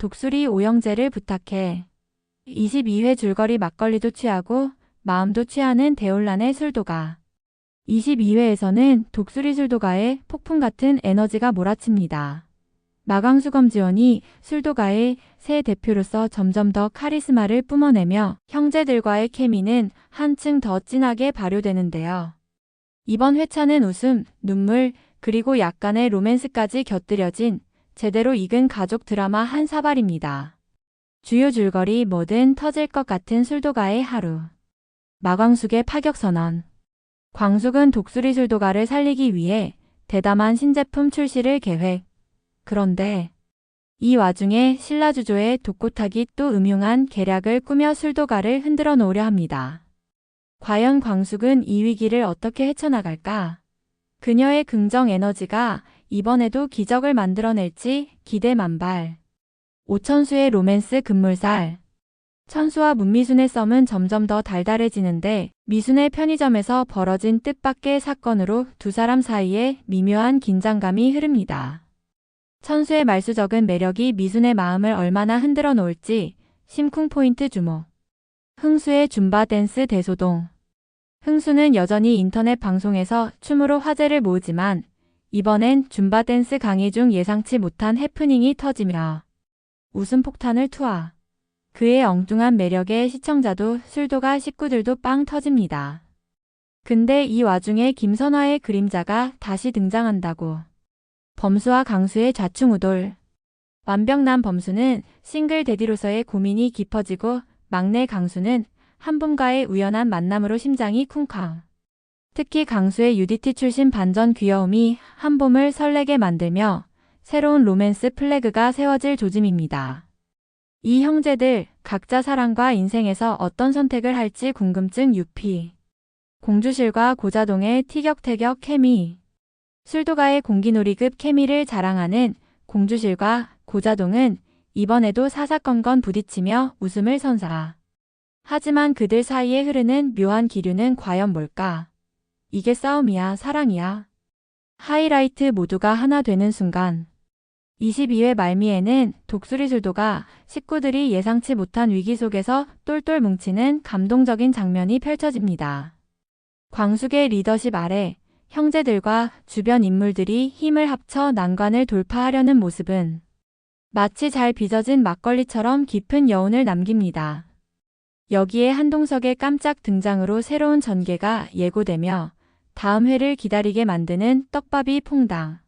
독수리 오영재를 부탁해. 22회 줄거리 막걸리도 취하고 마음도 취하는 대혼란의 술도가. 22회에서는 독수리 술도가의 폭풍 같은 에너지가 몰아칩니다. 마광수검 지원이 술도가의 새 대표로서 점점 더 카리스마를 뿜어내며 형제들과의 케미는 한층 더 진하게 발효되는데요. 이번 회차는 웃음, 눈물, 그리고 약간의 로맨스까지 곁들여진 제대로 익은 가족 드라마 한 사발입니다. 주요 줄거리 뭐든 터질 것 같은 술도가의 하루. 마광숙의 파격 선언. 광숙은 독수리 술도가를 살리기 위해 대담한 신제품 출시를 계획. 그런데 이 와중에 신라주조의 독고탁이 또 음흉한 계략을 꾸며 술도가를 흔들어 놓으려 합니다. 과연 광숙은 이 위기를 어떻게 헤쳐나갈까? 그녀의 긍정 에너지가 이번에도 기적을 만들어낼지 기대 만발. 오천수의 로맨스 금물살. 천수와 문미순의 썸은 점점 더 달달해지는데 미순의 편의점에서 벌어진 뜻밖의 사건으로 두 사람 사이에 미묘한 긴장감이 흐릅니다. 천수의 말수적은 매력이 미순의 마음을 얼마나 흔들어 놓을지 심쿵 포인트 주목. 흥수의 줌바 댄스 대소동. 흥수는 여전히 인터넷 방송에서 춤으로 화제를 모으지만 이번엔 줌바 댄스 강의 중 예상치 못한 해프닝이 터지며 웃음 폭탄을 투하. 그의 엉뚱한 매력에 시청자도 술도가 식구들도 빵 터집니다. 근데 이 와중에 김선화의 그림자가 다시 등장한다고. 범수와 강수의 좌충우돌. 완벽남 범수는 싱글 데디로서의 고민이 깊어지고 막내 강수는 한 분과의 우연한 만남으로 심장이 쿵쾅. 특히 강수의 UDT 출신 반전 귀여움이 한 봄을 설레게 만들며 새로운 로맨스 플래그가 세워질 조짐입니다. 이 형제들 각자 사랑과 인생에서 어떤 선택을 할지 궁금증 유피. 공주실과 고자동의 티격태격 케미. 술도가의 공기놀이급 케미를 자랑하는 공주실과 고자동은 이번에도 사사건건 부딪히며 웃음을 선사. 하지만 그들 사이에 흐르는 묘한 기류는 과연 뭘까? 이게 싸움이야, 사랑이야. 하이라이트 모두가 하나 되는 순간. 22회 말미에는 독수리 술도가 식구들이 예상치 못한 위기 속에서 똘똘 뭉치는 감동적인 장면이 펼쳐집니다. 광숙의 리더십 아래 형제들과 주변 인물들이 힘을 합쳐 난관을 돌파하려는 모습은 마치 잘 빚어진 막걸리처럼 깊은 여운을 남깁니다. 여기에 한동석의 깜짝 등장으로 새로운 전개가 예고되며 다음 회를 기다리게 만드는 떡밥이 퐁당.